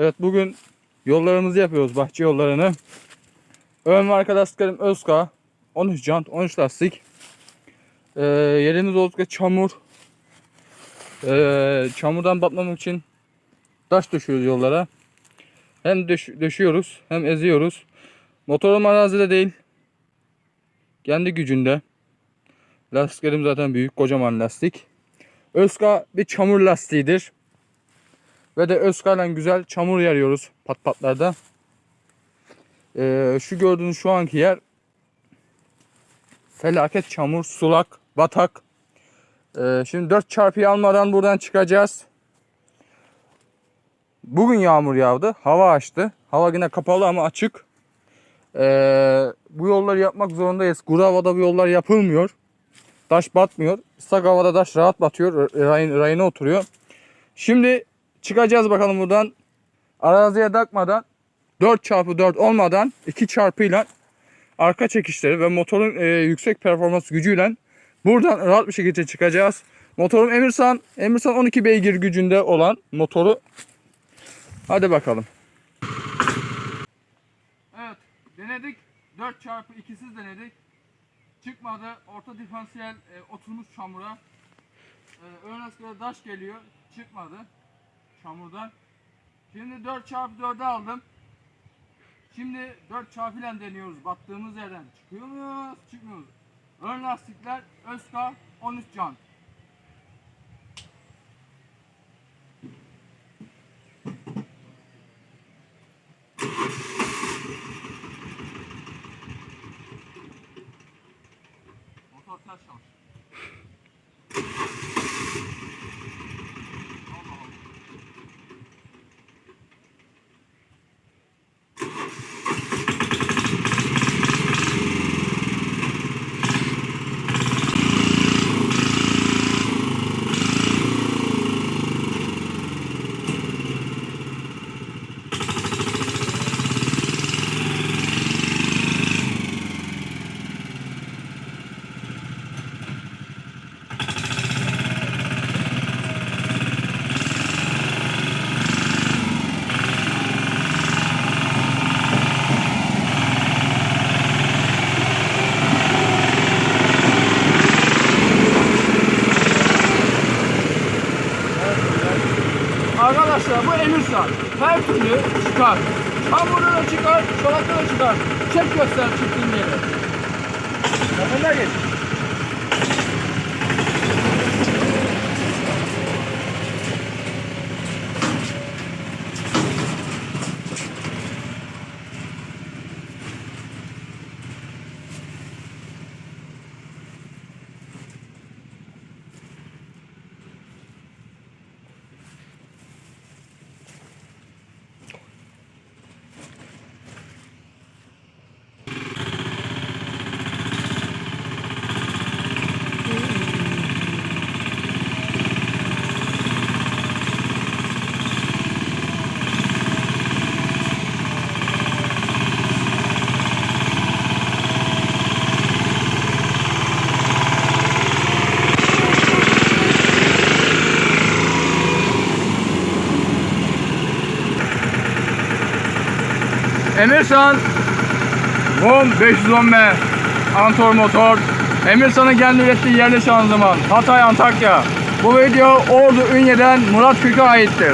Evet bugün yollarımızı yapıyoruz bahçe yollarını. Ön ve arka lastiklerim Özka. 13 jant 13 lastik. Ee, yerimiz oldukça çamur. Ee, çamurdan batmamak için taş döşüyoruz yollara. Hem döş, döşüyoruz hem eziyoruz. Motorum arazide değil. Kendi gücünde. Lastiklerim zaten büyük kocaman lastik. Özka bir çamur lastiğidir. Ve de Özka'yla güzel çamur yarıyoruz pat patlarda. Ee, şu gördüğünüz şu anki yer felaket çamur, sulak, batak. Ee, şimdi 4 çarpıyı almadan buradan çıkacağız. Bugün yağmur yağdı. Hava açtı. Hava yine kapalı ama açık. Ee, bu yolları yapmak zorundayız. Kuru havada bu yollar yapılmıyor. Taş batmıyor. Islak havada taş rahat batıyor. Rayın, rayına oturuyor. Şimdi çıkacağız bakalım buradan. Araziye takmadan 4x4 olmadan 2 çarpıyla arka çekişleri ve motorun e, yüksek performans gücüyle buradan rahat bir şekilde çıkacağız. Motorum Emirsan, Emirsan 12 beygir gücünde olan motoru. Hadi bakalım. Evet, denedik. 4 çarpı 2'siz denedik. Çıkmadı. Orta diferansiyel e, oturmuş çamura. E, ön askıda taş geliyor. Çıkmadı. Çamurdan. Şimdi 4 çarpı 4'e aldım. Şimdi 4 çarpı ile deniyoruz. Battığımız yerden çıkıyor muyuz? Çıkmıyoruz. Ön lastikler Özka 13 can. Motor ters çalış. Emirsan. Her türlü çıkar. Hamurda da çıkar, çolakta da çıkar. Çek göster çıktığın yere. Yakında geç. Emirsan Vom 510M Antor motor. Emirsan'ın kendi ürettiği yerli şanzıman Hatay Antakya. Bu video Ordu Ünye'den Murat Kök'e aittir